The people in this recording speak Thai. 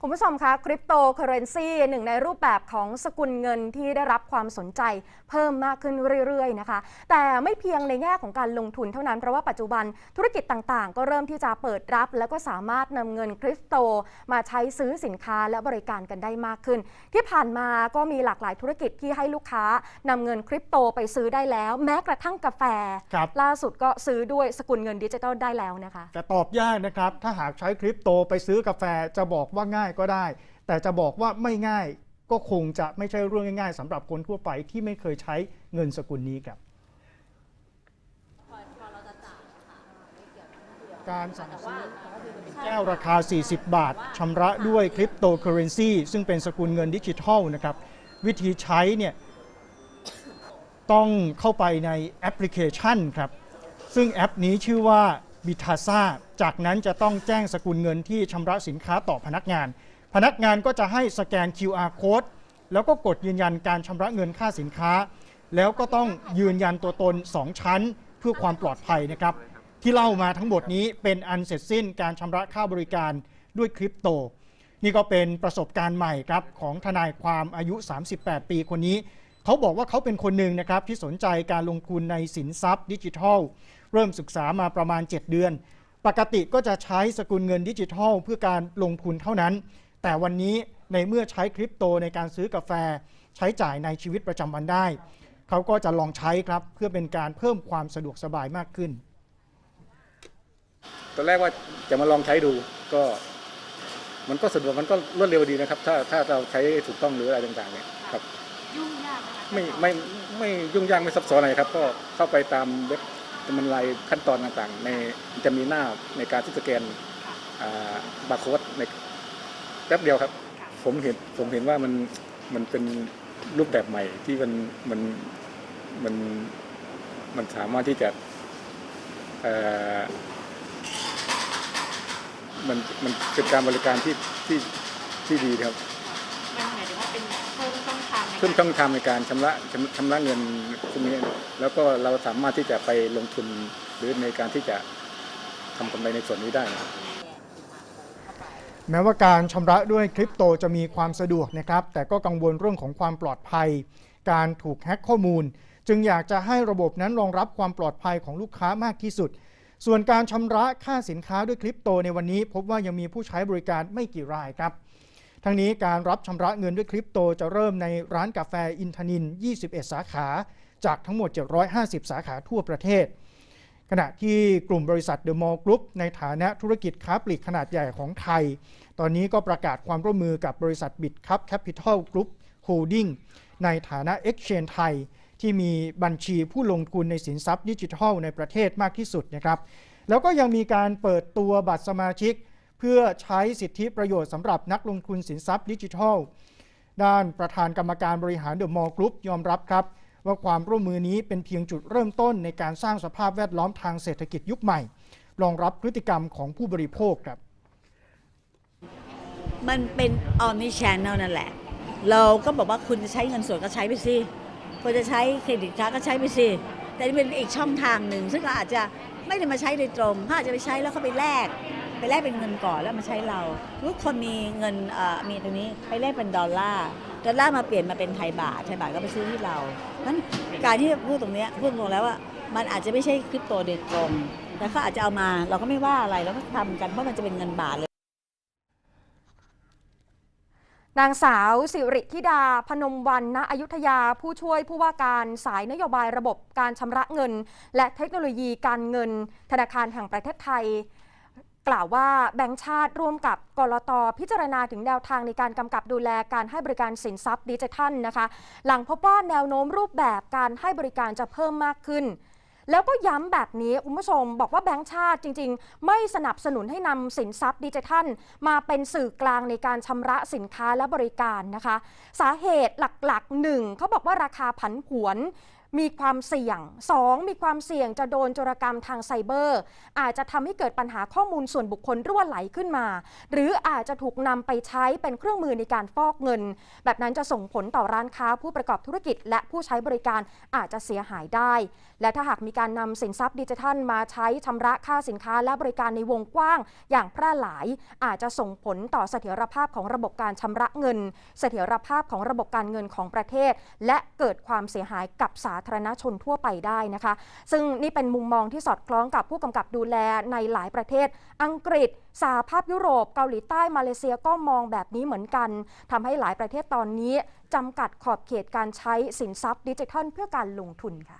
คุณผู้ชมคะคริปโตเคอเรนซีหนึ่งในรูปแบบของสกุลเงินที่ได้รับความสนใจเพิ่มมากขึ้นเรื่อยๆนะคะ แต่ไม่เพียงในแง่ของการลงทุนเท่านั้นเพราะว่าปัจจุบันธุรกิจต่างๆ ก็เริ่มที่จะเปิดรับ แล้วก็สามารถนำเงินคริปโต มาใช้ซื้อสินค้าและบริการกันได้มากขึ้น ที่ผ่านมาก็มีหลากหลายธุรกิจที่ให้ลูกค้านำเงินคริปโตไปซื้อได้แล้ว แม้กระทั่งกาแฟครับล่าสุดก็ซื้อด้วยสกุลเงินดิจิทัลได้แล้วนะคะแต่ตอบยากนะครับถ้าหากใช้คริปโตไปซื้อกาแฟจะบอกว่าง่ายก็ได้ แต่จะบอกว่าไม่ง่ายก็คงจะไม่ใช่เรื่องง่ายๆสำหรับคนทั่วไปที่ไม่เคยใช้เงินสกุลนี้ครับการสั่งซื้อแก้วราคา 40 บาทชำระด้วยคริปโตเคอเรนซีซึ่งเป็นสกุลเงินดิจิทัลนะครับ วิธีใช้เนี่ยต้องเข้าไปในแอปพลิเคชันครับ ซึ่งแอปนี้ชื่อว่า b i t a s a จากนั้นจะต้องแจ้งสกุลเงินที่ชำระสินค้าต่อพนักงาน พนักงานก็จะให้สแกน QR code แล้วก็กดยืนยันการชำระเงินค่าสินค้า แล้วก็ต้องยืนยันตัวตน 2 ชั้น เพื่อความปลอดภัยนะครับ ที่เล่ามาทั้งหมดนี้เป็นอันเสร็จสิ้นการชำระค่าบริการด้วยคริปโต นี่ก็เป็นประสบการณ์ใหม่ครับของทนายความอายุ 38 ปีคนนี้ เขาบอกว่าเขาเป็นคนหนึ่งนะครับที่สนใจการลงทุนในสินทรัพย์ดิจิทัล เริ่มศึกษามาประมาณ 7 เดือน ปกติก็จะใช้สกุลเงินดิจิทัล เพื่อการลงทุนเท่านั้น แต่วันนี้ในเมื่อใช้คริปโตในการซื้อกาแฟ ใช้จ่ายในชีวิตประจำวันได้ เขาก็จะลองใช้ครับเพื่อเป็นการเพิ่มความสะดวกสบายมากขึ้น ตอนแรกว่าจะมาลองใช้ดูก็มันก็สะดวกมันก็รวดเร็วดีนะครับ ถ้าถ้าเราใช้ถูกต้องหรืออะไรต่างๆเนี่ยครับยุ่งยากไหมคะไม่ไม่ไม่ยุ่งยากไม่ซับซ้อนอะไรครับ ก็เข้าไปตามเว็บ มันรายขั้นตอนต่างๆ ในจะมีหน้าในการที่สแกนบาร์โค้ดในแป๊บเดียวครับ ผมเห็นผมเห็นว่ามันมันเป็นรูปแบบใหม่ที่มันมันมันมันสามารถที่จะเอ่อมันมันเป็นการบริการที่ที่ที่ดีครับ เพิ่มช่องทางในการชำระชำชำระเงินพวกนี้แล้วก็เราสามารถที่จะไปลงทุนหรือในการที่จะทำกำไรในส่วนนี้ได้นะครับแม้ว่าการชำระด้วยคริปโตจะมีความสะดวกนะครับ แต่ก็กังวลเรื่องของความปลอดภัย การถูกแฮ็กข้อมูล จึงอยากจะให้ระบบนั้นรองรับความปลอดภัยของลูกค้ามากที่สุด ส่วนการชำระค่าสินค้าด้วยคริปโตในวันนี้ พบว่ายังมีผู้ใช้บริการไม่กี่รายครับ ทั้งนี้การรับชำระเงินด้วยคริปโตจะเริ่มในร้านกาแฟอินทนิน 21 สาขา จากทั้งหมด 750 สาขาทั่วประเทศ ขณะที่กลุ่มบริษัทเดอะมอลล์กรุ๊ปในฐานะธุรกิจค้าปลีกขนาดใหญ่ของไทย ตอนนี้ก็ประกาศความร่วมมือกับบริษัทบิตคัพแคปิตอลกรุ๊ปโฮลดิ้งในฐานะ Exchange ไทย ที่มีบัญชีผู้ลงทุนในสินทรัพย์ดิจิทัลในประเทศมากที่สุดนะครับ แล้วก็ยังมีการเปิดตัวบัตรสมาชิก เพื่อใช้สิทธิประโยชน์สำหรับนักลงทุนสินทรัพย์ดิจิทัล ด้านประธานกรรมการบริหารเดอะมอลล์กรุ๊ปยอมรับครับ ว่าความร่วมมือนี้เป็นเพียงจุดเริ่มต้นในการสร้างสภาพแวดล้อมทางเศรษฐกิจยุคใหม่ รองรับพฤติกรรมของผู้บริโภคครับ มันเป็น omni channel นั่นแหละ เราก็บอกว่าคุณจะใช้เงินสดก็ใช้ไปสิคุณจะใช้เครดิตการ์ดก็ใช้ไปสิแต่นี่เป็นอีกช่องทางหนึ่งซึ่งเราอาจจะไม่ได้มาใช้โดยตรงเขาอาจจะไปใช้แล้วเขาไปแลก ไปแลกเป็นเงินก่อนแล้วมาใช้เรา ทุกคนมีเงินมีตรงนี้ไปแลกเป็นดอลลาร์ดอลลาร์มาเปลี่ยนมาเป็นไทยบาทไทยบาทก็ไปซื้อที่เรานั้นการที่พูดตรงนี้พูดตรงแล้วว่ามันอาจจะไม่ใช่คริปโตโดยตรงแต่เขาอาจจะเอามาเราก็ไม่ว่าอะไรเราก็ทำกันเพราะมันจะเป็นเงินบาทเลยนางสาวสิริธิดาพนมวันณอยุธยาผู้ช่วยผู้ว่าการสายนโยบายระบบการชำระเงิน และเทคโนโลยีการเงิน ธนาคารแห่งประเทศไทย กล่าวว่าแบงก์ชาติร่วมกับกรตพิจารณาถึงแนวทางในการกำกับดูแลการให้บริการสินทรัพย์ดิจิทัลนะคะ หลังพบว่าแนวโน้มรูปแบบการให้บริการจะเพิ่มมากขึ้น แล้วก็ย้ำแบบนี้คุณผู้ชม บอกว่าแบงก์ชาติจริง ๆ ไม่สนับสนุนให้นำสินทรัพย์ดิจิทัล มาเป็นสื่อกลางในการชำระสินค้าและบริการนะคะ สาเหตุหลักๆหนึ่งเขาบอกว่าราคาผันผวน มีความเสี่ยง 2. มีความเสี่ยงจะโดนโจรกรรมทางไซเบอร์ อาจจะทำให้เกิดปัญหาข้อมูลส่วนบุคคลรั่วไหลขึ้นมา หรืออาจจะถูกนำไปใช้เป็นเครื่องมือในการฟอกเงิน แบบนั้นจะส่งผลต่อร้านค้าผู้ประกอบธุรกิจ และผู้ใช้บริการอาจจะเสียหายได้ และถ้าหากมีการนำสินทรัพย์ดิจิทัลมาใช้ชำระค่าสินค้าและบริการในวงกว้าง อย่างแพร่หลาย อาจจะส่งผลต่อเสถียรภาพของระบบการชำระเงิน เสถียรภาพของระบบการเงินของประเทศ และเกิดความเสียหายกับสาธารณชนทั่วไปได้นะคะ ซึ่งนี่เป็นมุมมองที่สอดคล้องกับผู้กำกับดูแลในหลายประเทศ อังกฤษสหภาพยุโรปเกาหลีใต้มาเลเซียก็มองแบบนี้เหมือนกันทำให้หลายประเทศตอนนี้จำกัดขอบเขตการใช้สินทรัพย์ดิจิทัลเพื่อการลงทุนค่ะ